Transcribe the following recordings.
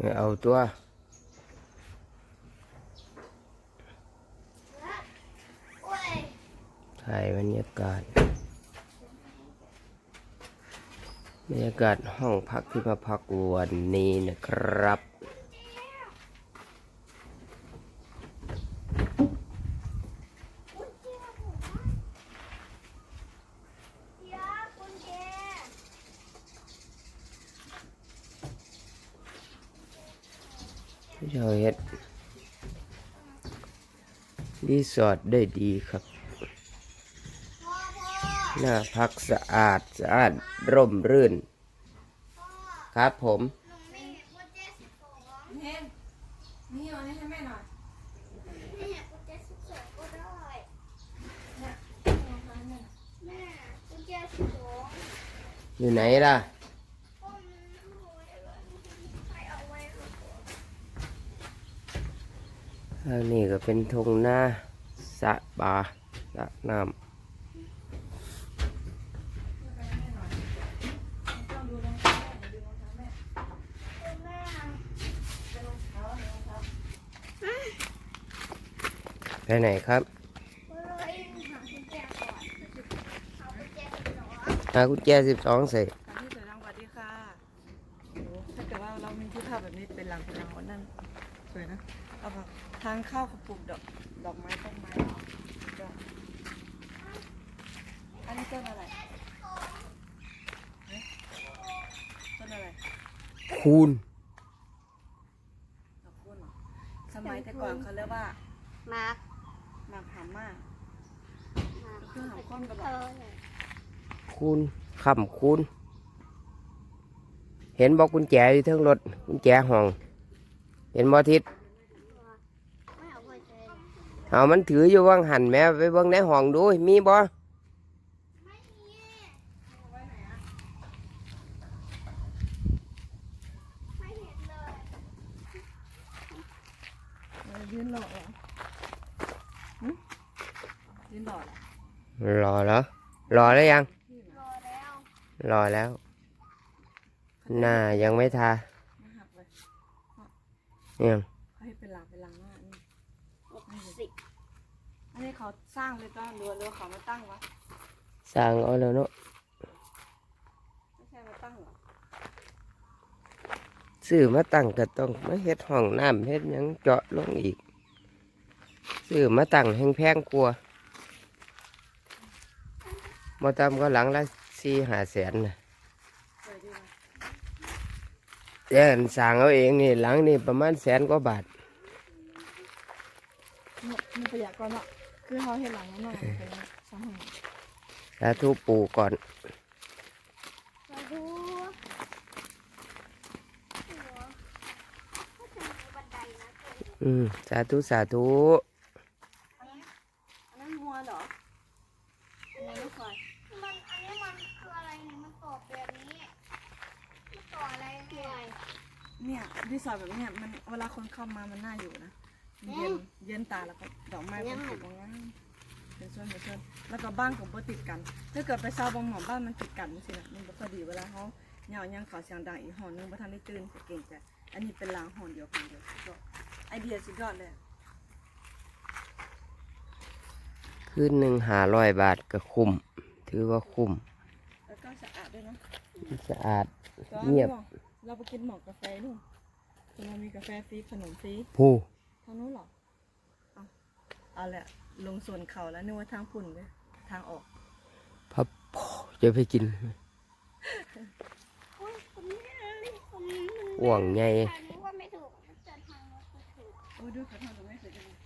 ไม่เอาตัวถ่ายบรรยากาศ บรรยากาศห้องพักที่มาพักวันนี้นะครับ เดี๋ยวคุณแก พี่ เจ้าเฮ็ดรีสอร์ทได้ดีครับพ่อพ่อหน้าพักสะอาดสะอาดร่มรื่นพ่อครับผมหนูมีกุญแจสิบสองเห็นนี่เอานี่ให้แม่หน่อยแม่กุญแจสิบสองก็ได้เนี่ยเอาให้แม่หน่อย แม่กุญแจสิบสอง อยู่ไหนล่ะ พ่อมันรวยเลยใครเอาไว้ครับ อันนี้ก็เป็นทงหน้าสะบาสะน้เอาไปให้แม่หน่อยต้องดูรองเท้ คูณดอกคูณเหรอสมัยแต่ก่อนเขาเรียกว่ามาร์คหมากหามมากมาร์คคือหามข้นกระบเออกอเนี่ยคูณคำคูณ เห็นบอกกุญแจอยู่เทั้งรถกุญแจห้อง เห็นบอทิศไม่เอากุญแจเอามันถืออยู่ว่างหันแม่ไปเบิ่งในห้องดูมีบ่ ไม่มีไม่เห็นเลย ยืนหล่อเหรอหึยืนหล่อเหรอรอแล้วรอแล้วยัง รอแล้วรอแล้ว หน้ายังไม่ทาไม่หักเลยยังเขาให้เป็นหลังเป็นหลังหน้านี่หกสิบอันนี้เขาสร้างเลยก็เรือเรือเขามาตั้งวะสร้างเอาแล้วเนาะ ไม่ใช่มาตั้งเหรอ ซื้อมาตั้งก็ต้องมาเฮ็ดห้องน้ำเฮ็ดหยังเจาะลงอีกซื้อมาตั้งแห้งแพงกลัวาบ่ตามก็หลังละสี่ห้าแสนนะสวยดีนะเดี๋ยวอันสร้างเอาเองนี่หลังนี่ประมาณแสนกว่าบาทเนี่ยมันประหยัดก่อนเนาะคือเขาเห็นหลังแล้วเนาะเป็นสองห้องสาธุปู่ก่อน มาดูหัวก็จะมีบันไดนะตัว อืมสาธุสาธุอันนั้นอันนั้นมัวเหรออันนั้นไม่ค่อยมันอันนี้มันคืออะไรเนี่ยมันต่อแบบนี้มันต่ออะไรเนี่ยเนี่ยรีสอร์ทแบบเนี้ยมันเวลาคนเข้ามามันน่าอยู่นะเย็นเย็นตาแล้วก็ดอกไม้มันปลูกงามเป็นส่วนเป็นส่วนแล้วก็บ้านของบ่ติดกัน ถ้าเกิดไปซาบางหมอบ้านมันติดกันสินะมันบ่ค่อยดีเวลาเขาเหยายังเขาเสียงดังอีกหอนึงบ่ทันได้ตื่นเก่งใจอันนี้เป็นลางหอนเดียวหอนเดียวสุดยอด ไอเดียสุดยอดเลยคืนหนึ่งหาร้อยบาทก็คุ้ม ถือว่าคุ้ม แล้วก็สะอาดด้วยนะสะอาดก็เงียบ เราไปกินหมอกกาแฟนู่นจะมามีกาแฟฟรีขนมฟรีผู้ทางนู้นเหรอเอาเอาแหละ ลงส่วนเขาแล้วนึกว่าทางฝุ่นเลยทางออกพับจะไปกินโอ้ยผมเนี่ยผมมันห่วงไง ถูกโอ้ยดูเขาทำตรงนี้สวยจังเลย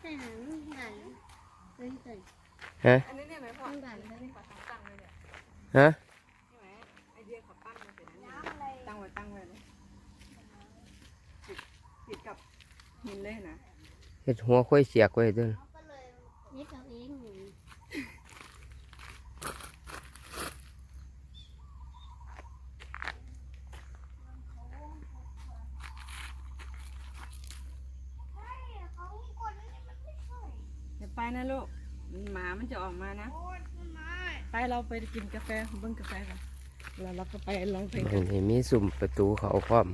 แต่หางมันหันเฮ้ยเฮ้ยฮะอันนี้เนี่ยไหมพ่อมันดันอันนี้เขาทำตั้งเลยเนี่ยฮะใช่ไหมไอเดียเขาปั้นมาเสร็จแล้วเนี่ยน้ำอะไรตั้งไว้ตั้งไว้เลยติดติดกับหินเลยนะเฮ็ดหัวค่อยเสียกไว้เด้วย เขาก็เลยนี่เขาเองหนู ใช่เขากดนี่มันไม่ใช่ อย่าไป นะลูกหมามันจะออกมานะโอ้ยต้นไม้ไปเราไปกินกาแฟเบิ้งกาแฟกันแล้วเราก็ไปร้องเพลงอันนี้มีสุ่มประตูเขาพร้อม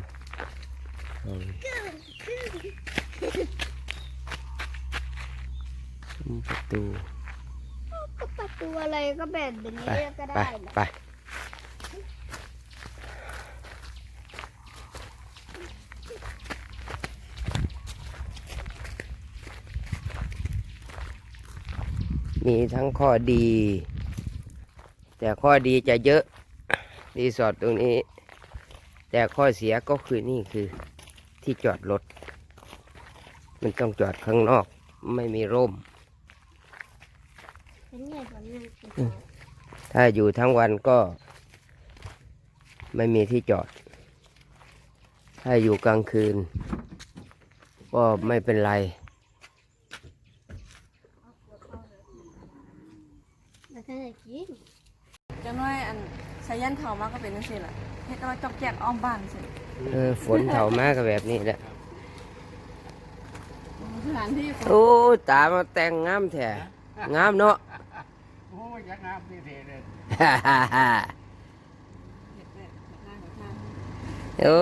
อืมสุ่มประตู ก็ประตูอะไรก็แบบนี้ไปก็ไปได้นะไป มีทั้งข้อดี แต่ข้อดีจะเยอะรีสอร์ทตรงนี้ แต่ข้อเสียก็คือนี่คือที่จอดรถ มันต้องจอดข้างนอกไม่มีร่มเป็นไงก่อนนะถ้าอยู่ทั้งวันก็ไม่มีที่จอด ถ้าอยู่กลางคืน ก็ไม่เป็นไร แล้วก็จะกิน จังน้อยอัน สายันเข่ามาก็เป็นนั่นสิล่ะเฮ็ดก็จอกแจกอ้อมบ้านสิเออฝนเถามากกับแบบนี้แหละสถานที่โอ้ตามาแต่งงามแท้งามเนาะโอ้ยยักษ์น้ำที่เทเลยฮ่าฮ่าฮ่าโอ้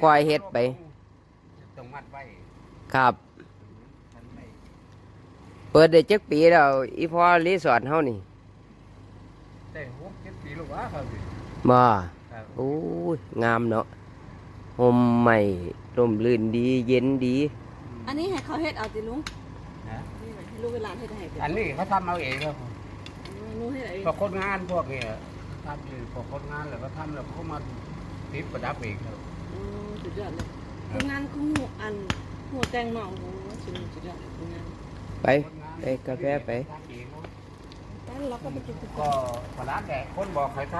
ควายเฮ็ดไปต้องมัดไว้ครับมันไม่เปิดได้จักปีแล้วอีพอรีสอร์ทเฮานี่ได้หกเจ็ดปี ลูกวะครับพี่มาครับโอ้ยงามเนาะห่มใหม่ร่มรื่นดี เย็นดี อันนี้ให้เขาเฮ็ดเอาติลุงนะนี่ให้ลูกเวลาเฮ็ดให้เป็นอันนี้เขาทำเอาเองครับลูกเฮ็ดเอาเองพอคนงานพวกนี้ทำอยู่พอคนงานแล้วก็ทำแล้วเขามาติดประดับเองครับอืมสุดยอดเลยทำงานคู่อันหัวแต่งหน่องโอ้สุดสุดยอดเลยทำงานไปคนงานไปกาแฟไปทำเอง เนอะแล้วเราก็ไปกินกาแฟก็ประหลาดแหละคนบอกใครท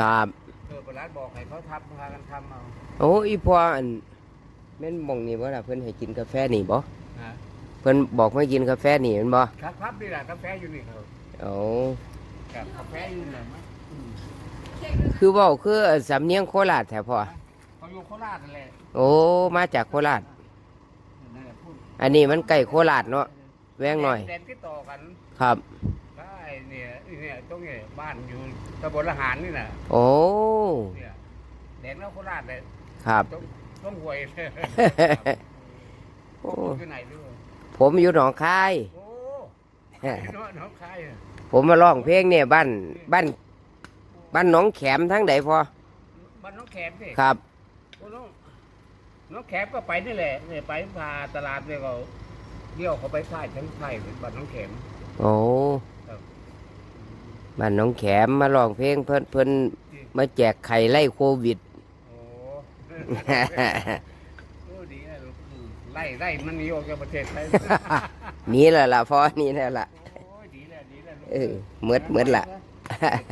ครับำเออประหลาดบอกใครเขาทำพากันทำเอาโอ้อีพออันแม่นหมองนี่บ่ล่ะเพิ่นให้กินกาแฟนี่บ่นะเพิ่นบอกไม่กินกาแฟนี่แม่นบ่ครับครับนี่แหละกาแฟอยู่นี่ครับโอ้กับกาแฟอยู่นี่มั้ยอืมคือเว้าคือสำเนียงโคราชแท้พ่อเขาอยู่โคราชนั่นแหละโอ้มาจากโคราช นั่นแหละพูดอันนี้มันใกล้โคราชเนาะแวงหน่อย แดนที่ต่อกันครับได้ เนี่ยไอ้เนี่ยตรงนี้บ้านอยู่ตำบลละหารนี่น่ะโอ้เนี่ยแดนแล้วโคราชเลยครับ ต้องต้องหวยโอ้อยู่ไหนด้วยผมอยู่หนองคาย โอ้น้องน้องคายอะผมมาร้องเพลงเนี่ยบ้านบ้านบ้านหนองแขมทั้งใดพอบ้านน้องแขมสิครับ โอ้น้องน้องแขมก็ไปนี่แหละเนี่ยไปพาตลาดเนี่ยก็เลี้ยวเขาไปค่ายทั้งค่ายเป็นบ้านน้องแขมโอ้ครั บบ้านหนองแขมมาร้องเพลงเพิ่นเพิ่นมาแจกไข่ไล่โควิด โอ้ โอ้ดีนะลูกอืมไล่ไล่มันหนีออกจากประเทศไทย หนี่แหละล่ะพอนี่แหละล่ะ โอ้ยดีแล้วดีแล้วลูกเออเมืดเมืดล่ะ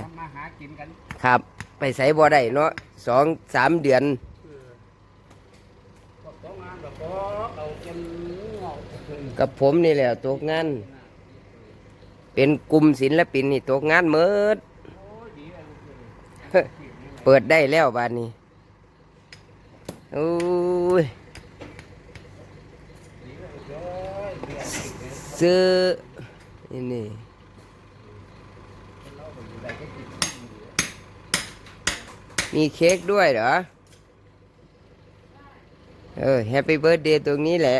ทำมาหากินกันครับ ไปใส่บ่ได้เนาะสองสามเดือน เออพวกของงานแบบก็เอาจนงอกขึ้นกับผมนี่แหละตกงาน เป็นกลุ่มศิลปินนี่ตกงานเมิดเปิดได้แล้วบ้านนี้โอ้ยเซื้อนี่นี่เราก็อยู่ได้ก็กินมีเค้กด้วยเหรอ เออแฮปปี้เบิร์ดเดย์ตรงนี้แหละ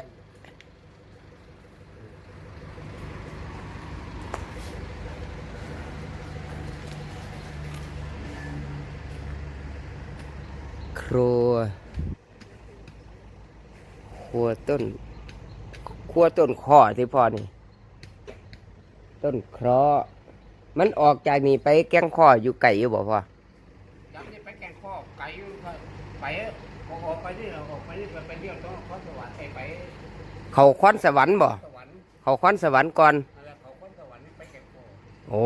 รัวครัวต้นครัวต้นข้อที่พ่อนี่ ต้นเคราะห์มันออกจากนี่ไปแก้งข้ออยู่ไก่อยู่บ่พ่อจำนี่ไปแกงข้อไก่อยู่ครับไปออกออกไปนี่เราออกไปนี่ไปไปเที่ยวต้องข้อสวรรค์ไปไปเขาคอนสวรรค์บ่ สวรรค์เขาคอนสวรรค์ก่อน อะไรเขาข้อสวรรค์นี่ไปแกงข้อโอ้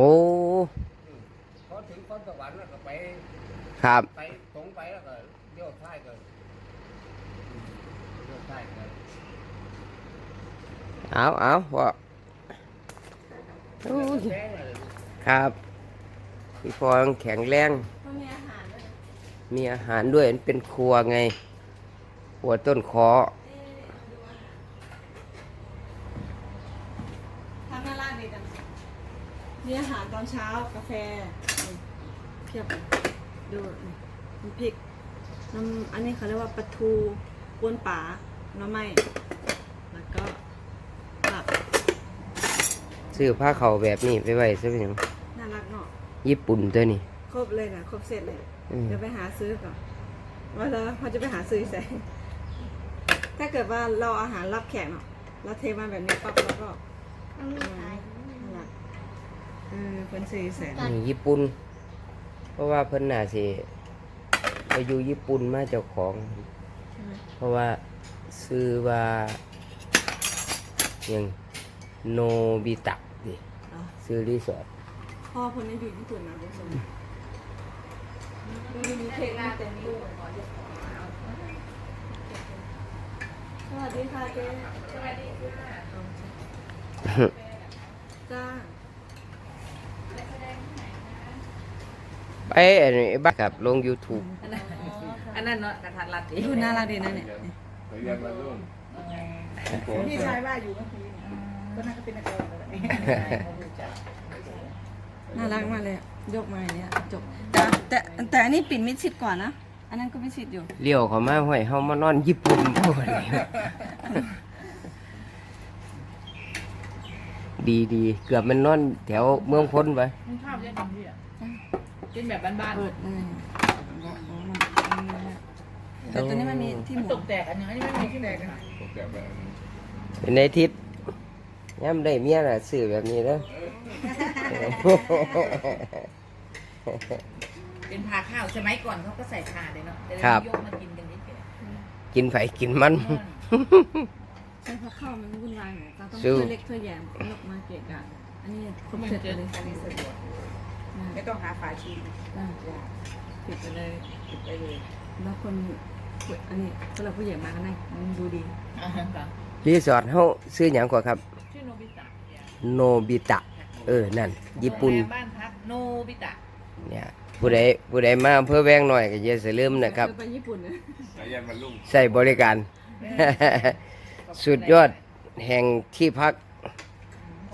อืมพอถึงข้อสวรรค์แล้วก็ไป ครับ ไปตรงไปแล้วก็เลี้ยวซ้ายก็อืมเลี้ยวซ้ายก็ เอาเอาพ่อโอ้ยแซงเลยครับ พี่พอยังแข็งแรงมันมีอาหารด้วยนะมีอาหารด้วยมันเป็นครัวไงครัวต้นคอทำหน้าร้านดีจังมีอาหารตอนเช้ากาแฟเพียบเลยดูนี่น้ำพริกน้ำอันนี้เขาเรียกว่าปลาทูกวนป่าหน้ำไม้แล้วก็ลาบ ซื้อผ้าเขาวแบบนี้ไปไว้ซะเป็นหยังน่ารักเนาะญี่ปุ่นตัวนี้ครบเลยนะครบเสร็จเลยอืมเดี๋ยวไปหาซื้อก่อนว่าแล้วเขาจะไปหาซื้อใส่ถ้าเกิดว่าเราอาหารรับแขกเนาะเราเทมาแบบนี้ปั๊บแล้วก็มันมีขายน่ารักเออเป็นซื้อใส่นี่ญี่ปุ่น เพราะว่าเพิ่นน่าสิไปอยู่ญี่ปุ่นมาเจ้าของ ใช่ไหมเพราะว่าซื้อว่าหยัง โนบิตะดิเหรอซื้อรีสอร์ทพ่อคนนี้อยู่ญี่ปุ่นนะคุณผู้ชมดูดีมีเค้กมาเต็มตู้สวัสดีค่ะเจ๊สวัสดีค่ะจ้าไปอันนี้บ้ากับลง YouTube อันนั้นเนาะกระทัดรัดดีดูน่ารักดีนะเนี่ยไปเรียนมารุ่นพี่ชายว่าอยู่เมื่อกี้เนี่ย ก็น่าจะเป็นนักร้องเลยน่ารักมากเลยอะยกมาอย่างเนี้ยจบแต่แต่แต่อันนี้ปิดมิดชิดก่อนนะ อันนั้นก็มิดชิดอยู่ เลี้ยวเขามาห้อยเฮามานอนญี่ปุ่นบ่วะเนี่ยดีดีเกือบมันนอนแถวเมืองพ้นไปมึงภาพยังดีพี่อะกินแบบบ้านเปิดเลยแต่ตัวนี้มันมีที่ๆหมันมุตนกแตกอันนี้อันนี้ไม่มีที่แตกอะแบบแบบ เป็นในทิศ ย่ำได้เมียน่ะซื้อแบบนี้แล้วเป็นพาข้าวสมัยก่อนเขาก็ใส่พาเลยเนาะแต่ครับยกมากินกันเฉยกินไผกินมันใช่เพราะข้าวมันวุ่นวายไงเราต้องสู้ถ้วยเล็กถ้วยใหญ่ยกมาเกะกะอันนี้ครบมันเสร็จเจอเลยอันนี้สะดวกอ่าไม่ต้องหาฝาชีนอ่าปิดไปเลยติดไปเลยแล้วคนผู้อันนี้สำหรับผู้ใหญ่มาก็นั่งดูดีอ่าค่ะรีสอร์ทเฮาซื้อหยังกว่าครับชื่อโนบิตะ โนบิตะ เออ นั่น ญี่ปุ่น โรงแรมบ้านพักโนบิตะเนี่ยผู้ใดผู้ใดมาอำเพื่อแวงหน่อยก็อย่าสลืมนะครับ ไปญี่ปุ่นนะสายยันมันรุ่งใส่บริการ สุดยอดแห่งที่พัก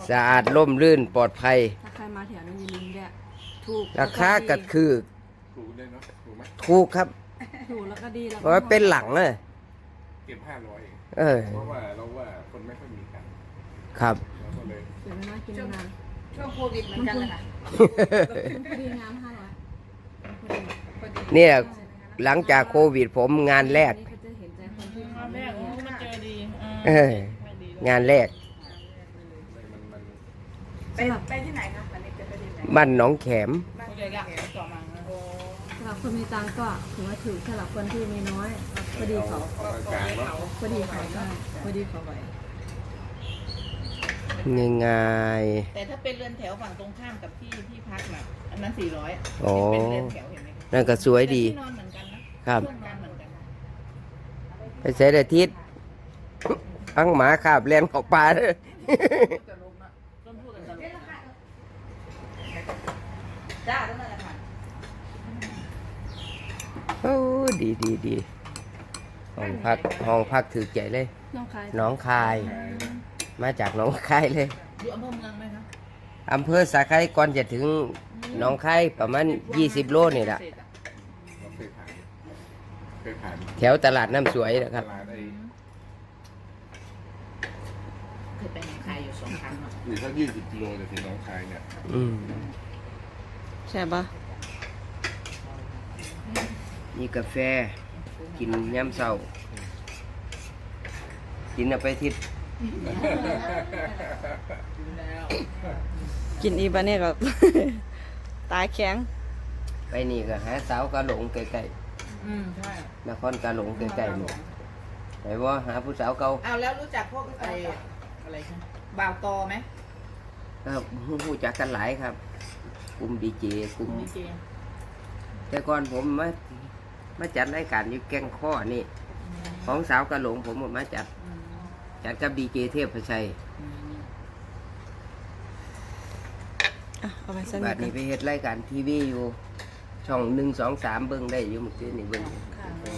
สะอาดร่มรื่นปลอดภัย ถ้าใครมาแถวนั้นอย่าลืมแวะถูกราคาก็คือถูกเลยเนาะถูกไหมถูกครับ ถูกแล้วก็ดีแล้วเพราะว่าเป็นหลังเลยเก็บห้าร้อยเองเออ เพราะว่าเราว่าคนไม่ค่อยมีกัน ครับ เราก็เลยเดี๋ยวน่ากินนานช่วงโควิดเหมือนกันเลยค่ะพอดีงามห้าร้อยพอดีพอดีเนี่ยหลังจากโควิดผมงานแรก นี่ก็จะเห็นใจคนที่ตอนแรกโอ้มันเจอดีเอองานแรกมันมันไปไปที่ไหนคะตอนนี้จะไปที่ไหนบ้านหนองแขม บ้านเด็กอะต่อมาโอ้สำหรับคนมีตังค์ก็ถือว่าถูกสำหรับคนที่มีน้อยพอดีเขาเอากลางๆเนาะพอดีเขาใช่พอดีเขาไหว ง่ายแต่ถ้าเป็นเรือนแถวฝั่งตรงข้ามกับที่ที่พักน่ะอันนั้นสี่ร้อยๆอ๋อเป็นเรือนแถวเห็นไหมนั่นก็สวยดี แต่ที่นอนเหมือนกันนะครับ ช่วงนอนเหมือนกันไปใช้อาทิตย์อังหมาขาบเลียนเของป่าเด้อจะลงนะต้นพูดกันตลอดจ้าตั้งแต่ละค่ะโอ้ดีดีดีห้องพักห้องพักถือใจเลย น้องคายหน้องคายมาจากหน้องคายเลยอยู่อำเภอเมืองไหมคะอำเภอสาไครก่อนจะถึงหน้องคายประมาณ 20 โลนี่แหละเราเคยผ่านเคยผ่านแถวตลาดน้ำสวยนะครับตลาดไอ้เคยไปหนองคายอยู่สองครั้งเนาะอยู่สักยี่สิบกิโลจากถึงหน้องคายเนี่ยอืมใช่ปะมีกาแฟ กินย้ำเศร้า กินเอาไปทิศอยู่แล้ว กินอีบาเนี่ยกับตายแข็ง ไปนี่ก็หาสาวกะหลงใกล้อืมใช่ๆนครกะหลงใกล้ๆนี่ไปว่าหาผู้สาวเก่าเอาแล้วรู้จักพวกไอ้อะไรคะบ่าวตอไหมก็ผู้จักกันหลายครับ กลุ่มดีเจกลุ่มดีเจแต่ก่อนผมมามาจัดรายการอยู่แก่งข้อนี่ ของสาวกะหลงผมมาจัด อืม จัดกับดีเจเทพชัยอืมอะเอาไปสบันิดทนี้ไปเฮ็ดรายการทีวีอยู่ ช่องหนึ่งสองสามเบิ้งได้อยู่เมื่อคืนนี่เบิ้ง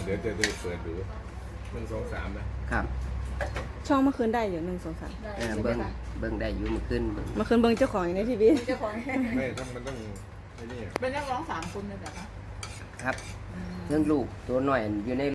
เดี๋ยวจะได้เปิดดูหนึ่งสองสามนะครับช่องเมื่อคืนได้อยู่หนึ่งสองสามเออเบิ้งเบิ้งได้อยู่เมื่อคืนเบิ่งเมื่อคืนเบิ้งเจ้าของอยู่ในทีวี เจ้าของไม่ต้องมันต้องไอ้นี่ เป็นนักร้องสามคนเลยเหรอคะ ครับเรื่องลูกตัวหน่อยอยู่ใน